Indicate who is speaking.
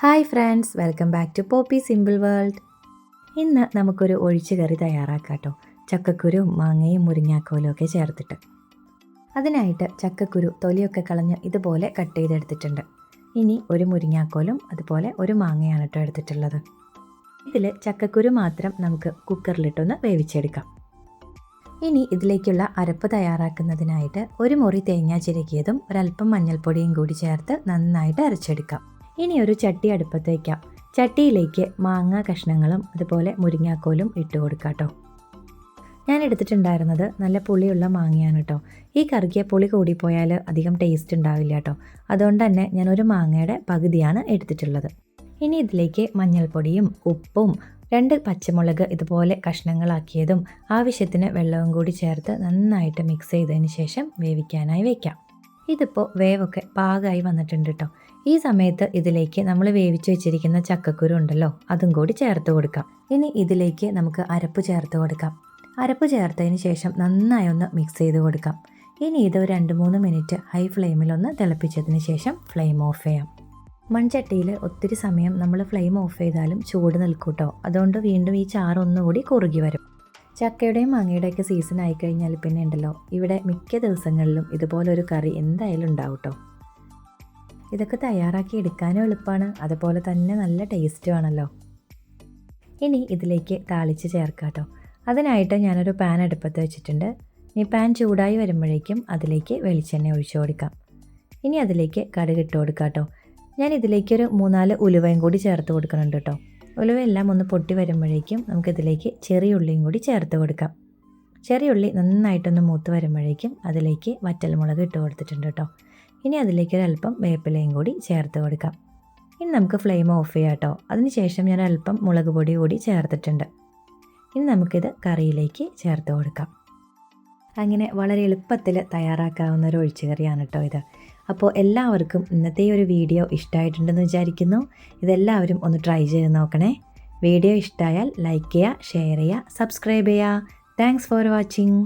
Speaker 1: Hi friends welcome back to Poppy Simple World. ഇന്ന് നമുക്കൊരു ഒഴിച്ചു കറി തയ്യാറാക്കാം കേട്ടോ ചക്കക്കുരുവും മാങ്ങയും മുരിങ്ങാക്കോലും ഒക്കെ ചേർത്തിട്ട്. അതിനായിട്ട് ചക്കക്കുരു തൊലിയൊക്കെ കളഞ്ഞ് ഇതുപോലെ കട്ട് ചെയ്തെടുത്തിട്ടുണ്ട്. ഇനി ഒരു മുരിങ്ങാക്കോലും അതുപോലെ ഒരു മാങ്ങയാണ് കേട്ടോ എടുത്തിട്ടുള്ളത്. ഇതിൽ ചക്കക്കുരു മാത്രം നമുക്ക് കുക്കറിലിട്ടൊന്ന് വേവിച്ചെടുക്കാം. ഇനി ഇതിലേക്കുള്ള അരപ്പ് തയ്യാറാക്കുന്നതിനായിട്ട് ഒരു മുറി തേങ്ങ ചിരകിയതും ഒരല്പം മഞ്ഞൾപ്പൊടിയും കൂടി ചേർത്ത് നന്നായിട്ട് അരച്ചെടുക്കാം. ഇനി ഒരു ചട്ടി അടുപ്പത്ത് വയ്ക്കാം ചട്ടിയിലേക്ക് മാങ്ങ കഷ്ണങ്ങളും അതുപോലെ മുരിങ്ങാക്കോലും ഇട്ട് കൊടുക്കാം കേട്ടോ. ഞാൻ എടുത്തിട്ടുണ്ടായിരുന്നത് നല്ല പുളിയുള്ള മാങ്ങയാണ് കേട്ടോ. ഈ കറിക്ക് പുളി കൂടിപ്പോയാൽ അധികം ടേസ്റ്റ് ഉണ്ടാവില്ല കേട്ടോ. അതുകൊണ്ട് തന്നെ ഞാൻ ഒരു മാങ്ങയുടെ പകുതിയാണ് എടുത്തിട്ടുള്ളത്. ഇനി ഇതിലേക്ക് മഞ്ഞൾപ്പൊടിയും ഉപ്പും രണ്ട് പച്ചമുളക് ഇതുപോലെ കഷ്ണങ്ങളാക്കിയതും ആവശ്യത്തിന് വെള്ളവും കൂടി ചേർത്ത് നന്നായിട്ട് മിക്സ് ചെയ്തതിന് ശേഷം വേവിക്കാനായി വയ്ക്കാം ഇതിപ്പോൾ വേവൊക്കെ പാകമായി വന്നിട്ടുണ്ട് കേട്ടോ ഈ സമയത്ത് ഇതിലേക്ക് നമ്മൾ വേവിച്ച് വെച്ചിരിക്കുന്ന ചക്കക്കുരു ഉണ്ടല്ലോ അതും കൂടി ചേർത്ത് കൊടുക്കാം. ഇനി ഇതിലേക്ക് നമുക്ക് അരപ്പ് ചേർത്ത് കൊടുക്കാം. അരപ്പ് ചേർത്തതിന് ശേഷം നന്നായി ഒന്ന് മിക്സ് ചെയ്ത് കൊടുക്കാം. ഇനി ഇത് ഒരു രണ്ട് മൂന്ന് മിനിറ്റ് ഹൈ ഫ്ലെയിമിൽ ഒന്ന് തിളപ്പിച്ചതിന് ശേഷം ഫ്ലെയിം ഓഫ് ചെയ്യാം. മൺചട്ടിയിൽ ഒത്തിരി സമയം നമ്മൾ ഫ്ലെയിം ഓഫ് ചെയ്താലും ചൂട് നിൽക്കൂട്ടോ. അതുകൊണ്ട് വീണ്ടും ഈ ചാറ് ഒന്നുകൂടി കുറുകി വരും. ചക്കയുടെയും മാങ്ങയുടെയൊക്കെ സീസൺ ആയിക്കഴിഞ്ഞാൽ പിന്നെ ഉണ്ടല്ലോ. ഇവിടെ മിക്ക ദിവസങ്ങളിലും ഇതുപോലൊരു കറി എന്തായാലും ഉണ്ടാവും കേട്ടോ ഇതൊക്കെ തയ്യാറാക്കി എടുക്കാനും എളുപ്പമാണ് അതുപോലെ തന്നെ നല്ല ടേസ്റ്റുമാണല്ലോ ഇനി ഇതിലേക്ക് താളിച്ച് ചേർക്കാം കേട്ടോ അതിനായിട്ട് ഞാനൊരു പാൻ അടുപ്പത്ത് വെച്ചിട്ടുണ്ട്. ഇനി പാൻ ചൂടായി വരുമ്പോഴേക്കും അതിലേക്ക് വെളിച്ചെണ്ണ ഒഴിച്ചു കൊടുക്കാം. ഇനി അതിലേക്ക് കടുക് ഇട്ട് കൊടുക്കാം കേട്ടോ ഞാൻ ഇതിലേക്കൊരു മൂന്നാൽ ഉലുവയും കൂടി ചേർത്ത് കൊടുക്കുന്നുണ്ട് കേട്ടോ. ഉലുവയെല്ലാം ഒന്ന് പൊട്ടി വരുമ്പോഴേക്കും നമുക്കിതിലേക്ക് ചെറിയ ഉള്ളിയും കൂടി ചേർത്ത് കൊടുക്കാം. ചെറിയ ഉള്ളി നന്നായിട്ടൊന്ന് മൂത്ത് വരുമ്പോഴേക്കും അതിലേക്ക് വറ്റൽമുളക് ഇട്ട് കൊടുത്തിട്ടുണ്ട് കേട്ടോ. ഇനി അതിലേക്ക് ഒരല്പം വേപ്പിലയും കൂടി ചേർത്ത് കൊടുക്കാം. ഇനി നമുക്ക് ഫ്ലെയിം ഓഫ് ചെയ്യാം കേട്ടോ. അതിനുശേഷം ഞാൻ അല്പം മുളക് പൊടി കൂടി ചേർത്തിട്ടുണ്ട്. ഇനി നമുക്കിത് കറിയിലേക്ക് ചേർത്ത് കൊടുക്കാം. അങ്ങനെ വളരെ എളുപ്പത്തിൽ തയ്യാറാക്കാവുന്ന ഒരു ഒഴിച്ചുകറിയാണ് കേട്ടോ ഇത്. അപ്പോൾ എല്ലാവർക്കും ഇന്നത്തെ ഒരു വീഡിയോ ഇഷ്ടമായിട്ടുണ്ടെന്ന് വിചാരിക്കുന്നു. ഇതെല്ലാവരും ഒന്ന് ട്രൈ ചെയ്ത് നോക്കണേ. വീഡിയോ ഇഷ്ടമായാൽ ലൈക്ക് ചെയ്യുക ഷെയർ ചെയ്യുക സബ്സ്ക്രൈബ് ചെയ്യുക. Thanks for watching.